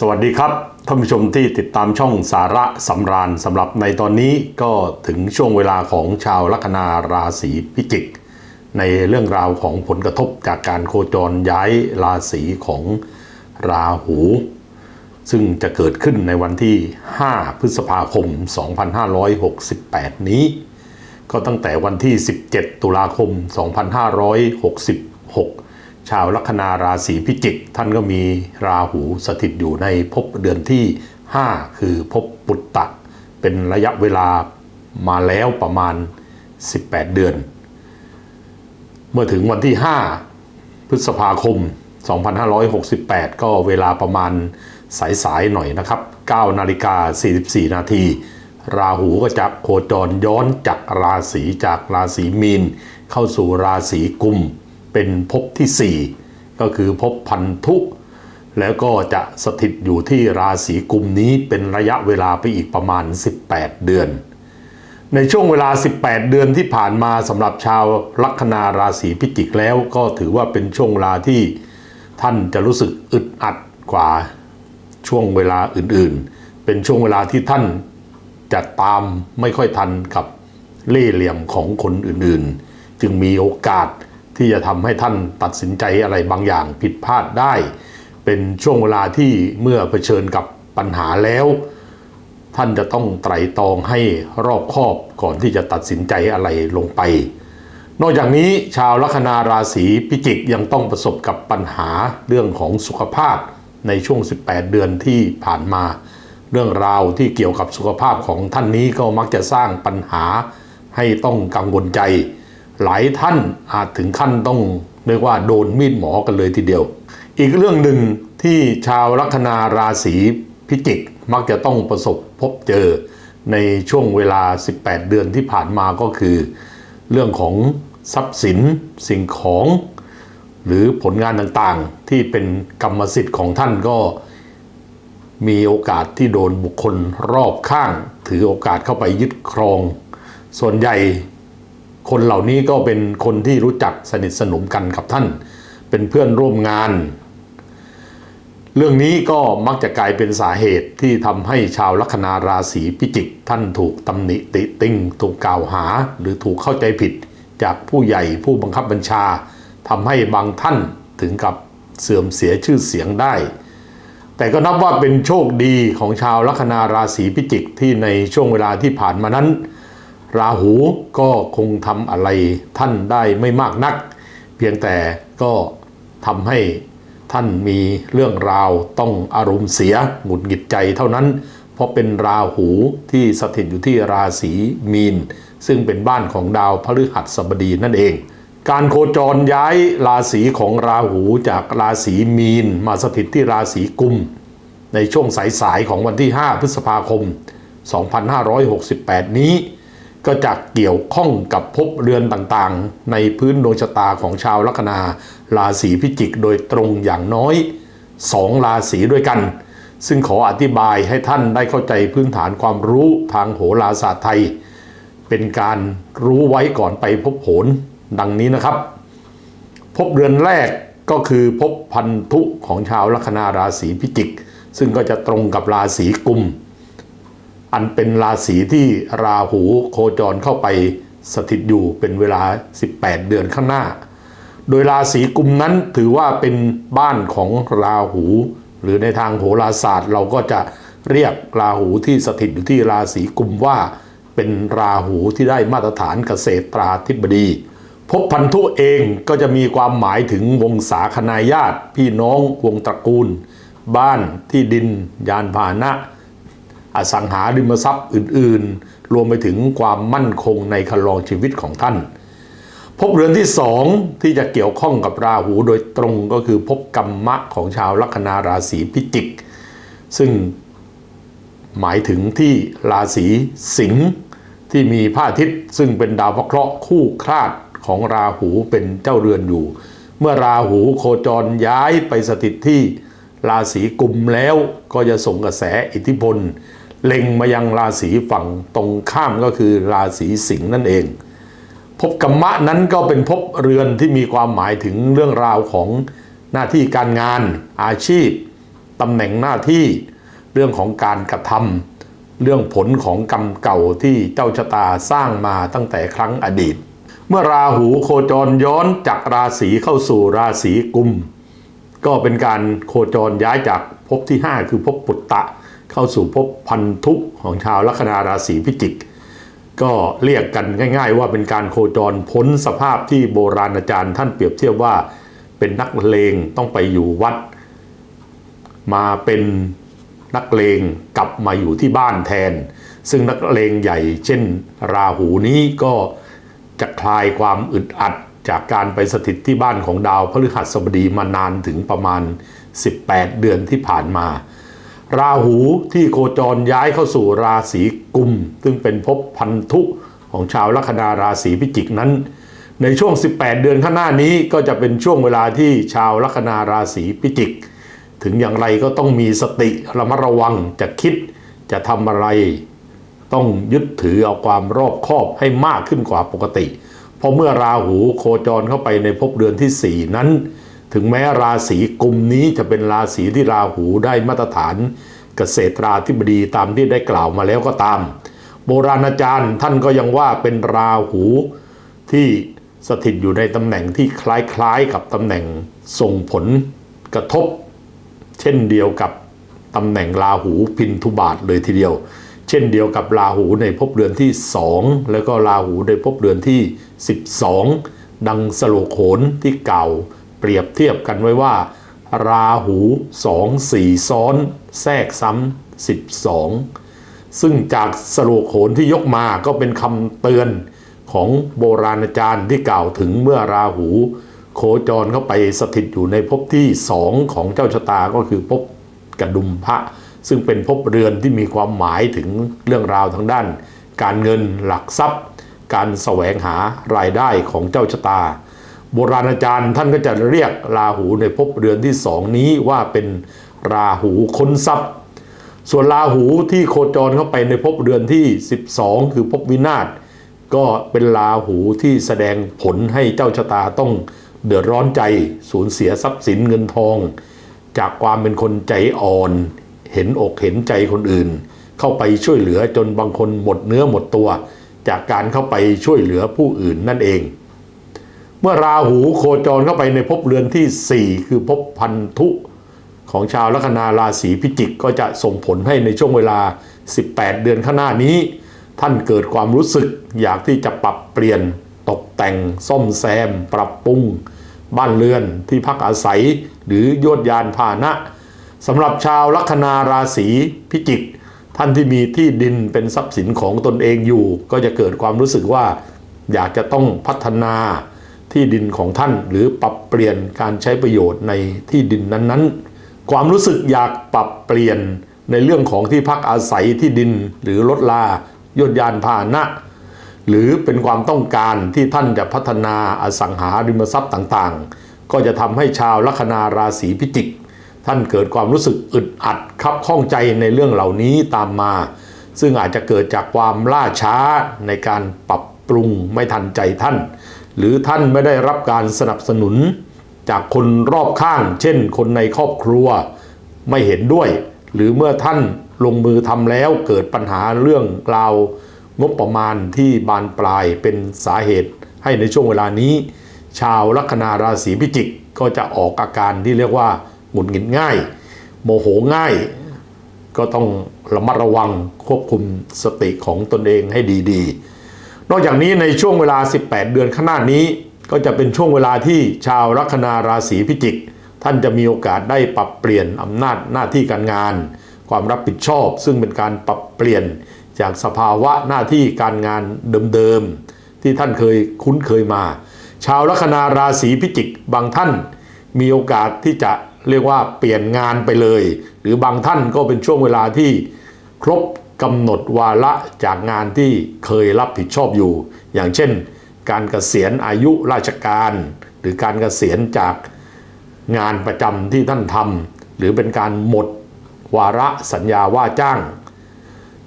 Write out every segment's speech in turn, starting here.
สวัสดีครับท่านผู้ชมที่ติดตามช่องสาระสำราญสำหรับในตอนนี้ก็ถึงช่วงเวลาของชาวลัคนาราศีพิจิก ในเรื่องราวของผลกระทบจากการโคจรย้ายราศีของราหู ซึ่งจะเกิดขึ้นในวันที่ 5 พฤษภาคม 2568 นี้ ก็ตั้งแต่วันที่ 17 ตุลาคม 2566 ชาวลัคนาราศีพิจิก ท่านก็มีราหูสถิตอยู่ในภพเดือนที่ 5 คือภพปุตตะ เป็นระยะเวลามาแล้วประมาณ 18 เดือน เมื่อถึงวันที่ 5 พฤษภาคม 2568 ก็เวลาประมาณสายๆหน่อยนะครับ9นาฬิกา44 นาทีราหูก็จะโคจรย้อนจากราศีจากราศีมีน เข้าสู่ราศีกุม เป็นภพที่ 4 ก็คือภพพันธุ แล้วก็จะสถิตอยู่ที่ราศีกุมนี้เป็นระยะเวลาไปอีกประมาณ 18 เดือน ในช่วงเวลา 18 เดือนที่ผ่านมาสำหรับชาวลัคนาราศีพิจิกแล้วก็ถือว่าเป็นช่วงเวลาที่ท่านจะรู้สึกอึดอัดกว่าช่วงเวลาอื่นๆ เป็นช่วงเวลาที่ท่านจะตามไม่ค่อยทันกับเล่ห์เหลี่ยมของคนอื่นๆ จึงมีโอกาส ที่จะทำให้ท่านตัดสินใจอะไรบางอย่างผิดพลาดได้ เป็นช่วงเวลาที่เมื่อเผชิญกับปัญหาแล้ว ท่านจะต้องไตร่ตรองให้รอบคอบก่อนที่จะตัดสินใจอะไรลงไป นอกจากนี้ชาวลัคนาราศีพิจิกยังต้องประสบกับปัญหาเรื่องของสุขภาพในช่วง 18 เดือนที่ผ่านมา เรื่องราวที่เกี่ยวกับสุขภาพของท่านนี้ก็มักจะสร้างปัญหาให้ต้องกังวลใจ หลายท่านอาจถึงขั้นต้องเรียกว่าโดนมีดหมอกันเลยทีเดียว อีกเรื่องหนึ่งที่ชาวลัคนาราศีพิจิกมักจะต้องประสบพบเจอในช่วงเวลา 18 เดือนที่ผ่านมาก็คือ เรื่องของทรัพย์สินสิ่งของ หรือผลงานต่างๆ ที่เป็นกรรมสิทธิ์ของท่านก็มีโอกาสที่โดนบุคคลรอบข้าง ถือโอกาสเข้าไปยึดครอง ส่วนใหญ่ คนเหล่านี้ก็เป็นคนที่รู้จักสนิทสนมกันกับท่าน เป็นเพื่อนร่วมงาน เรื่องนี้ก็มักจะกลายเป็นสาเหตุที่ทำให้ชาวลัคนาราศีพิจิก ท่านถูกตำหนิติติงถูกกล่าวหา หรือถูกเข้าใจผิด จากผู้ใหญ่ผู้บังคับบัญชาทำให้บางท่านถึงกับเสื่อมเสียชื่อเสียงได้ แต่ก็นับว่าเป็นโชคดีของชาวลัคนาราศีพิจิกที่ในช่วงเวลาที่ผ่านมานั้น ราหูก็คงทำอะไรท่านได้ไม่มากนัก เพียงแต่ก็ทำให้ท่านมีเรื่องราวต้องอารมณ์เสียหงุดหงิดใจเท่านั้น เพราะเป็นราหูที่สถิตอยู่ที่ราศีมีน ซึ่งเป็นบ้านของดาวพฤหัสบดีนั่นเอง การโคจรย้ายราศีของราหูจากราศีมีน มาสถิตที่ราศีกุม ในช่วงสายๆของวันที่ 5 พฤษภาคม 2568 นี้ ก็จะเกี่ยวข้องกับภพเรือนต่างๆ ในพื้นดวงชะตาของชาวลัคนาราศีพิจิกโดยตรงอย่างน้อย 2 ราศีด้วยกัน ซึ่งขออธิบายให้ท่านได้เข้าใจพื้นฐานความรู้ทางโหราศาสตร์ไทย เป็นการรู้ไว้ก่อนไปพบโหนดังนี้นะครับ พบเรือนแรกก็คือพบพันธุของชาวลัคนาราศีพิจิก ซึ่งก็จะตรงกับราศีกุม อันเป็นราศีที่ราหูโคจรเข้าไปสถิตอยู่เป็นเวลา 18 เดือนข้างหน้า โดยราศีกุมนั้นถือว่าเป็นบ้านของราหู หรือในทางโหราศาสตร์ เราก็จะเรียกราหูที่สถิตอยู่ที่ราศีกุมว่า เป็นราหูที่ได้มาตรฐานเกษตราธิบดีพบพันธุเองก็จะมีความหมายถึงวงศาคณาญาติ พี่น้องวงตระกูล บ้านที่ดิน ยานพาหนะ อสังหาริมทรัพย์อื่น ๆ รวมไปถึงความมั่นคงในคันลองชีวิตของท่านพบเรือนที่สองที่จะเกี่ยวข้องกับราหูโดยตรงก็คือพบกรรมะของชาวลัคนาราศีพิจิก ซึ่งหมายถึงที่ราศีสิงห์ที่มีพระอาทิตย์ซึ่งเป็นดาวพระเคราะห์คู่คลาดของราหูเป็นเจ้าเรือนอยู่ เมื่อราหูโคจรย้ายไปสถิตที่ราศีกุมแล้วก็จะส่งกระแสอิทธิพล เล็งมายังราศีฝั่งตรงข้ามก็คือราศีสิงห์นั่นเองภพกรรมะนั้นก็เป็นภพเรือนที่มีความหมายถึงเรื่องราวของหน้าที่การงาน อาชีพตำแหน่งหน้าที่เรื่องของการกระทำเรื่องผลของกรรมเก่าที่เจ้าชะตาสร้างมาตั้งแต่ครั้งอดีต เมื่อราหูโคจรย้อนจากราศีเข้าสู่ราศีกุม ก็เป็นการโคจรย้ายจากภพที่ 5 คือภพปุตตะ เข้าสู่ภพพันธุของชาวลัคนาราศีพิจิก ก็เรียกกันง่าย ๆ ว่าเป็นการโคจรพ้นสภาพที่โบราณอาจารย์ท่านเปรียบเทียบว่าเป็นนักเลงต้องไปอยู่วัด มาเป็นนักเลงกลับมาอยู่ที่บ้านแทน ซึ่งนักเลงใหญ่ เช่น ราหูนี้ก็จะคลายความอึดอัดจากการไปสถิตที่บ้านของดาวพฤหัสบดีมานานถึงประมาณ 18 เดือนที่ผ่านมา ราหูที่โคจรย้ายเข้าสู่ราศีกุม ซึ่งเป็นภพพันธุของชาวลัคนาราศีพิจิกนั้น ในช่วง 18 เดือนข้างหน้านี้ก็จะเป็นช่วงเวลาที่ชาวลัคนาราศีพิจิก ถึงอย่างไรก็ต้องมีสติระมัดระวังจะคิดจะทำอะไร ต้องยึดถือเอาความรอบคอบให้มากขึ้นกว่าปกติ เพราะเมื่อราหูโคจรเข้าไปในภพเดือนที่ 4 นั้น ถึงแม้ราศีกุมนี้จะเป็นราศีที่ราหูได้มาตรฐานเกษตราธิบดีตามที่ได้กล่าวมาแล้วก็ตาม โบราณอาจารย์ท่านก็ยังว่าเป็นราหูที่สถิตอยู่ในตำแหน่งที่คล้ายๆกับตำแหน่งส่งผลกระทบ เช่นเดียวกับตำแหน่งราหูพินทุบาทเลยทีเดียว เช่นเดียวกับราหูในภพเดือนที่ 2 แล้วก็ราหูในภพเดือนที่ 12 ดังสโลโขนที่เก่า เปรียบเทียบกันไว้ว่า ราหูสองสี่ซ้อน แทรกซ้ำ12ซึ่งจากสโลกโขนที่ยกมาก็เป็นคำเตือนของโบราณอาจารย์ที่กล่าวถึงเมื่อราหู โคจรเข้าไปสถิตอยู่ในภพที่สองของเจ้าชะตาก็คือภพกระดุมพระ ซึ่งเป็นภพเรือนที่มีความหมายถึงเรื่องราวทางด้าน การเงินหลักทรัพย์ การแสวงหารายได้ของเจ้าชะตา โบราณอาจารย์ท่านก็จะเรียกราหูในภพเรือนที่สองนี้ว่าเป็นราหูค้นทรัพย์ ส่วนราหูที่โคจรเข้าไปในภพเรือนที่ 12 คือภพวินาศก็เป็นราหูที่แสดงผลให้เจ้าชะตาต้องเดือดร้อนใจสูญเสียทรัพย์สินเงินทอง จากความเป็นคนใจอ่อน เห็นอกเห็นใจคนอื่น เข้าไปช่วยเหลือจนบางคนหมดเนื้อหมดตัว จากการเข้าไปช่วยเหลือผู้อื่นนั่นเอง เมื่อราหูโคจรเข้าไปในภพเรือนที่ 4 คือภพพันธุของชาวลัคนาราศีพิจิกก็จะส่งผลให้ในช่วงเวลา 18 เดือนข้างหน้านี้ ท่านเกิดความรู้สึกอยากที่จะปรับเปลี่ยน ตกแต่ง ซ่อมแซม ปรับปรุง บ้านเรือนที่พักอาศัย หรือยวดยานพาหนะสำหรับชาวลัคนาราศีพิจิก ท่านที่มีที่ดินเป็นทรัพย์สินของตนเองอยู่ ก็จะเกิดความรู้สึกว่าอยากจะต้องพัฒนา ที่ดินของท่าน หรือปรับเปลี่ยนการใช้ประโยชน์ในที่ดินนั้นๆ ความรู้สึกอยากปรับเปลี่ยนในเรื่องของที่พักอาศัยที่ดินหรือรถลายนยานพาหนะ หรือเป็นความต้องการที่ท่านจะพัฒนาอสังหาริมทรัพย์ต่างๆ ก็จะทำให้ชาวลัคนาราศีพิจิก ท่านเกิดความรู้สึกอึดอัดคับข้องใจในเรื่องเหล่านี้ตามมา ซึ่งอาจจะเกิดจากความล่าช้าในการปรับปรุงไม่ทันใจท่าน หรือท่านไม่ได้รับการสนับสนุน จากคนรอบข้าง เช่น คนในครอบครัวไม่เห็นด้วย หรือเมื่อท่านลงมือทำแล้วเกิดปัญหาเรื่องราวงบประมาณที่บานปลายเป็นสาเหตุให้ในช่วงเวลานี้ ชาวลัคนาราศีพิจิกก็จะออกอาการที่เรียกว่าหงุดหงิดง่าย โมโหง่าย ก็ต้องระมัดระวังควบคุมสติของตนเองให้ดีๆ นอกจากนี้ในช่วงเวลา 18 เดือนข้างหน้านี้ ก็จะเป็นช่วงเวลาที่ชาวลัคนาราศีพิจิก ท่านจะมีโอกาสได้ปรับเปลี่ยนอำนาจหน้าที่การงาน ความรับผิดชอบ ซึ่งเป็นการปรับเปลี่ยนจากสภาวะหน้าที่การงานเดิมๆที่ท่านเคยคุ้นเคยมา ชาวลัคนาราศีพิจิกบางท่านมีโอกาสที่จะเรียกว่าเปลี่ยนงานไปเลย หรือบางท่านก็เป็นช่วงเวลาที่ครบ กำหนดวาระจากงานที่เคยรับผิดชอบอยู่ อย่างเช่น การเกษียณอายุราชการ หรือการเกษียณจากงานประจำที่ท่านทำหรือเป็นการหมดวาระสัญญาว่าจ้าง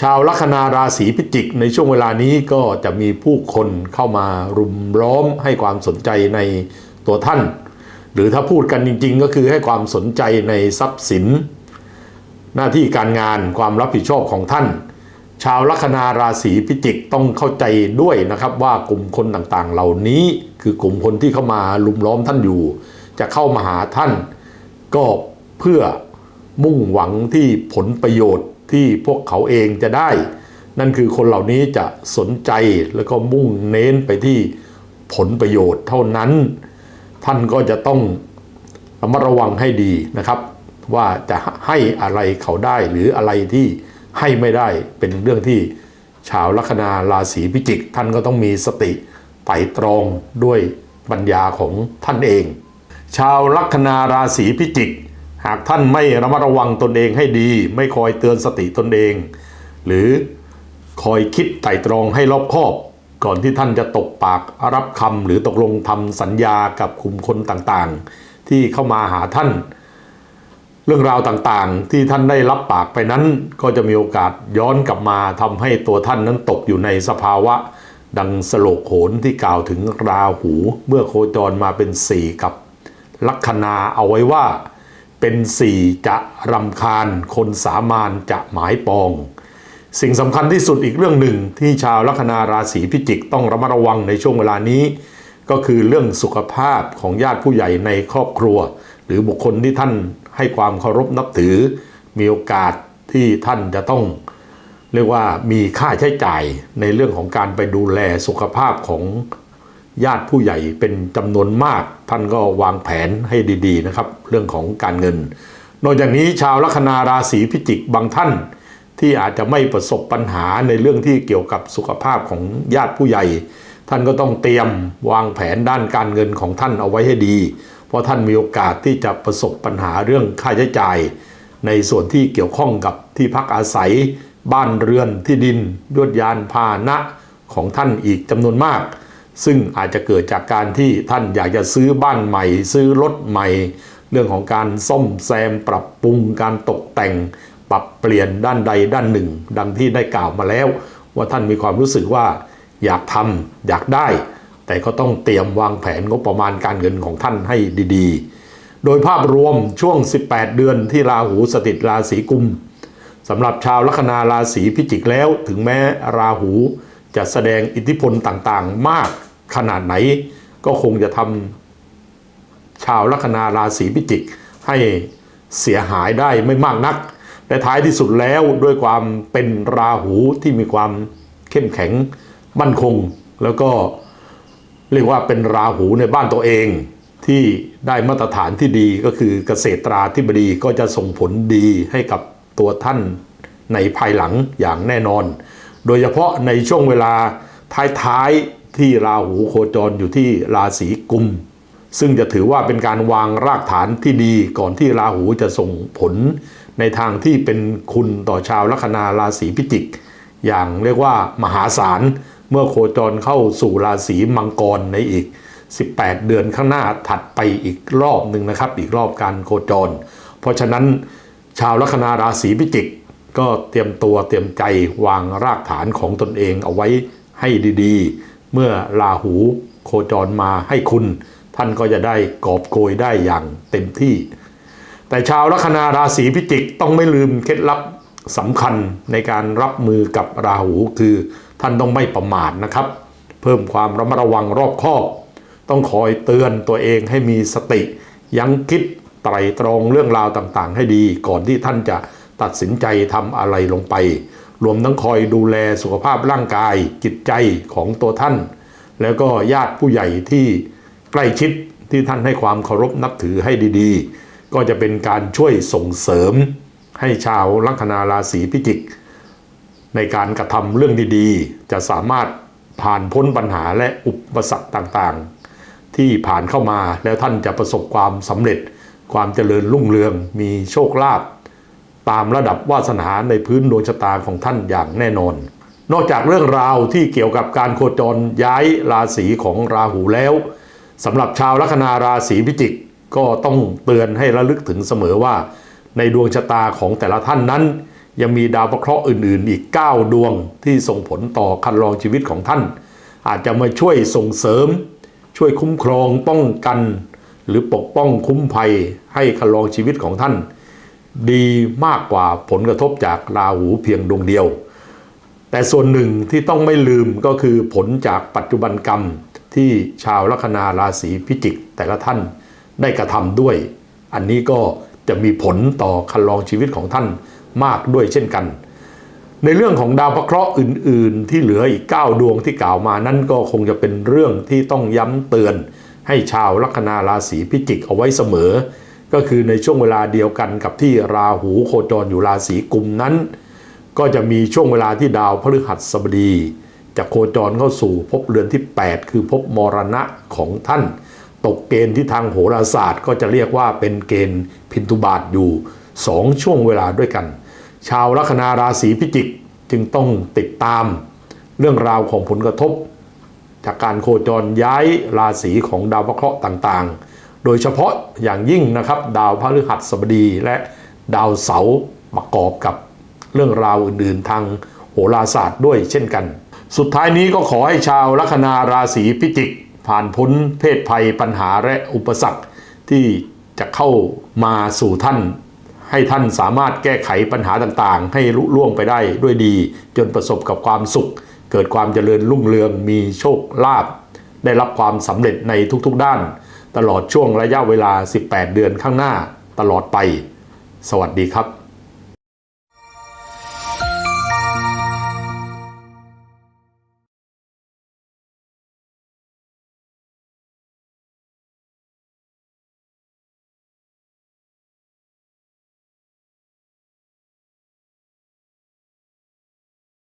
ชาวลัคนาราศีพิจิกในช่วงเวลานี้ก็จะมีผู้คนเข้ามารุมล้อมให้ความสนใจในตัวท่าน หรือถ้าพูดกันจริง ๆ ก็คือให้ความสนใจในทรัพย์สิน หน้าที่การงานความรับผิดชอบของท่าน ชาวลัคนาราศีพิจิกต้องเข้าใจด้วยนะครับว่ากลุ่มคนต่างๆ เหล่านี้คือกลุ่มคนที่เข้ามาลุมล้อมท่านอยู่ จะเข้ามาหาท่าน ก็เพื่อมุ่งหวังที่ผลประโยชน์ที่พวกเขาเองจะได้ นั่นคือคนเหล่านี้จะสนใจแล้วก็มุ่งเน้นไปที่ผลประโยชน์เท่านั้น ท่านก็จะต้องระมัดระวังให้ดีนะครับ ว่าจะให้อะไรเขาได้หรืออะไรที่ให้ไม่ได้เป็นเรื่องที่ชาวลัคนาราศีพิจิก ท่านก็ต้องมีสติไตร่ตรองด้วยปัญญาของท่านเอง ชาวลัคนาราศีพิจิก หากท่านไม่ระมัดระวังตนเองให้ดี ไม่คอยเตือนสติตนเอง หรือคอยคิดไตร่ตรองให้รอบคอบ ก่อนที่ท่านจะตกปากรับคำหรือตกลงทำสัญญากับกลุ่มคนต่างๆ ที่เข้ามาหาท่าน เรื่องราวต่างๆ ที่ท่านได้รับปากไปนั้น ก็จะมีโอกาสย้อนกลับมาทำให้ตัวท่านนั้นตกอยู่ในสภาวะ ดังสโลกโหนที่กล่าวถึงราหูเมื่อโคจรมาเป็นสี่กับ ลัคนาเอาไว้ว่า เป็นสี่จะรำคาญ คนสามานจะหมายปอง สิ่งสำคัญที่สุดอีกเรื่องหนึ่งที่ชาวลัคนาราศีพิจิกต้องระมัดระวังในช่วงเวลานี้ ก็คือเรื่องสุขภาพของญาติผู้ใหญ่ในครอบครัว หรือบุคคลที่ท่าน ให้ความเคารพนับถือ มีโอกาสที่ท่านจะต้อง เรียกว่ามีค่าใช้จ่ายในเรื่องของการไปดูแลสุขภาพของญาติผู้ใหญ่เป็นจำนวนมาก ท่านก็วางแผนให้ดี ๆ นะครับ เรื่องของการเงิน นอกจากนี้ชาวลัคนาราศีพิจิกบางท่าน ที่อาจจะไม่ประสบปัญหาในเรื่องที่เกี่ยวกับสุขภาพของญาติผู้ใหญ่ ท่านก็ต้องเตรียมวางแผนด้านการเงินของท่านเอาไว้ให้ดี เพราะท่านมีโอกาสที่จะประสบปัญหาเรื่องค่าใช้จ่าย ในส่วนที่เกี่ยวข้องกับที่พักอาศัย บ้านเรือนที่ดินยวดยานพาหนะของท่านอีกจำนวนมาก ซึ่งอาจจะเกิดจากการที่ท่านอยากจะซื้อบ้านใหม่ ซื้อรถใหม่ เรื่องของการซ่อมแซมปรับปรุงการตกแต่ง ปรับเปลี่ยนด้านใดด้านหนึ่ง ดังที่ได้กล่าวมาแล้ว ว่าท่านมีความรู้สึกว่าอยากทำอยากได้ แต่ก็ต้องเตรียมวางแผนงบประมาณการเงินของท่านให้ดีๆ โดยภาพรวมช่วง 18 เดือนที่ราหูสถิตราศีกุมสำหรับชาวลัคนาราศีพิจิกแล้ว ถึงแม้ราหูจะแสดงอิทธิพลต่างๆ มากขนาดไหน ก็คงจะทำชาวลัคนาราศีพิจิกให้เสียหายได้ไม่มากนักแต่ท้ายที่สุดแล้วด้วยความเป็นราหูที่มีความเข้มแข็งมั่นคง แล้วก็ เรียกว่าเป็นราหูในบ้านตัวเองที่ได้มาตรฐานที่ดีก็คือเกษตราธิบดีก็จะส่งผลดีให้กับตัวท่านในภายหลังอย่างแน่นอน โดยเฉพาะในช่วงเวลาท้ายๆที่ราหูโคจรอยู่ที่ราศีกุม ซึ่งจะถือว่าเป็นการวางรากฐานที่ดีก่อนที่ราหูจะส่งผล ในทางที่เป็นคุณต่อชาวลัคนาราศีพิจิก อย่างเรียกว่ามหาศาล เมื่อโคจรเข้าสู่ราศีมังกรในอีก 18 เดือนข้างหน้าถัดไปอีกรอบหนึ่งนะครับ อีกรอบการโคจร เพราะฉะนั้นชาวลัคนาราศีพิจิก ก็เตรียมตัวเตรียมใจวางรากฐานของตนเองเอาไว้ให้ดีๆ เมื่อราหูโคจรมาให้คุณ ท่านก็จะได้กอบโกยได้อย่างเต็มที่ แต่ชาวลัคนาราศีพิจิกต้องไม่ลืมเคล็ดลับสำคัญในการรับมือกับราหูคือ ท่านต้องไม่ประมาทนะครับ เพิ่มความระมัดระวังรอบคอบ ต้องคอยเตือนตัวเองให้มีสติ ยังคิดไตรตรองเรื่องราวต่างๆ ให้ดี ก่อนที่ท่านจะตัดสินใจทำอะไรลงไป รวมทั้งคอยดูแลสุขภาพร่างกายจิตใจของตัวท่าน แล้วก็ญาติผู้ใหญ่ที่ใกล้ชิดที่ท่านให้ความเคารพนับถือให้ดีๆ ก็จะเป็นการช่วยส่งเสริมให้ชาวลัคนาราศีพิจิก ในการกระทำเรื่องดีๆ จะสามารถผ่านพ้นปัญหาและอุปสรรคต่างๆ ที่ผ่านเข้ามาแล้วท่านจะประสบความสำเร็จ ความเจริญรุ่งเรือง มีโชคลาภตามระดับวาสนาในพื้นดวงชะตาของท่านอย่างแน่นอน นอกจากเรื่องราวที่เกี่ยวกับการโคจรย้ายราศีของราหูแล้วสำหรับชาวลัคนาราศีพิจิกก็ต้องเตือนให้ระลึกถึงเสมอว่า ในดวงชะตาของแต่ละท่านนั้น ยังมีดาวประเคราะห์อื่นๆ อีก 9 ดวงที่ส่งผลต่อคันลองชีวิตของท่าน อาจจะมาช่วยส่งเสริม ช่วยคุ้มครองป้องกัน หรือปกป้องคุ้มภัยให้คันลองชีวิตของท่าน ดีมากกว่าผลกระทบจากราหูเพียงดวงเดียว แต่ส่วนหนึ่งที่ต้องไม่ลืมก็คือผลจากปัจจุบันกรรมที่ชาวลัคนาราศีพิจิกแต่ละท่านได้กระทำด้วย อันนี้ก็จะมีผลต่อคันลองชีวิตของท่าน มากด้วยเช่นกัน ในเรื่องของดาวพระเคราะห์อื่น ๆ ที่เหลืออีก 9 ดวงที่กล่าวมานั่นก็คงจะเป็นเรื่องที่ต้องย้ำเตือน ให้ชาวลัคนาราศีพิจิกเอาไว้เสมอ ก็คือในช่วงเวลาเดียวกันกับที่ราหูโคจรอยู่ราศีกุมนั้น ก็จะมีช่วงเวลาที่ดาวพฤหัสบดีจะโคจรเข้าสู่ภพเรือนที่ 8 คือภพมรณะของท่าน ตกเกณฑ์ที่ทางโหราศาสตร์ก็จะเรียกว่าเป็นเกณฑ์พินทุบาทอยู่ 2 ช่วงเวลาด้วยกัน ชาวลัคนาราศีพิจิกจึงต้องติดตามเรื่องราวของผลกระทบ จากการโคจรย้ายราศีของดาวพระเคราะห์ต่างๆ โดยเฉพาะอย่างยิ่งนะครับ ดาวพฤหัสบดีและดาวเสาร์ประกอบกับเรื่องราวอื่นๆ ทางโหราศาสตร์ด้วยเช่นกัน สุดท้ายนี้ก็ขอให้ชาวลัคนาราศีพิจิก ผ่านพ้นเพศภัยปัญหาและอุปสรรคที่จะเข้ามาสู่ท่าน ให้ท่านสามารถแก้ไขปัญหาต่างๆ ให้ลุล่วงไปได้ด้วยดี จนประสบกับความสุข เกิดความเจริญรุ่งเรืองมีโชคลาภได้รับความสำเร็จในทุกๆด้าน ตลอดช่วงระยะเวลา 18 เดือนข้างหน้าตลอดไป สวัสดีครับ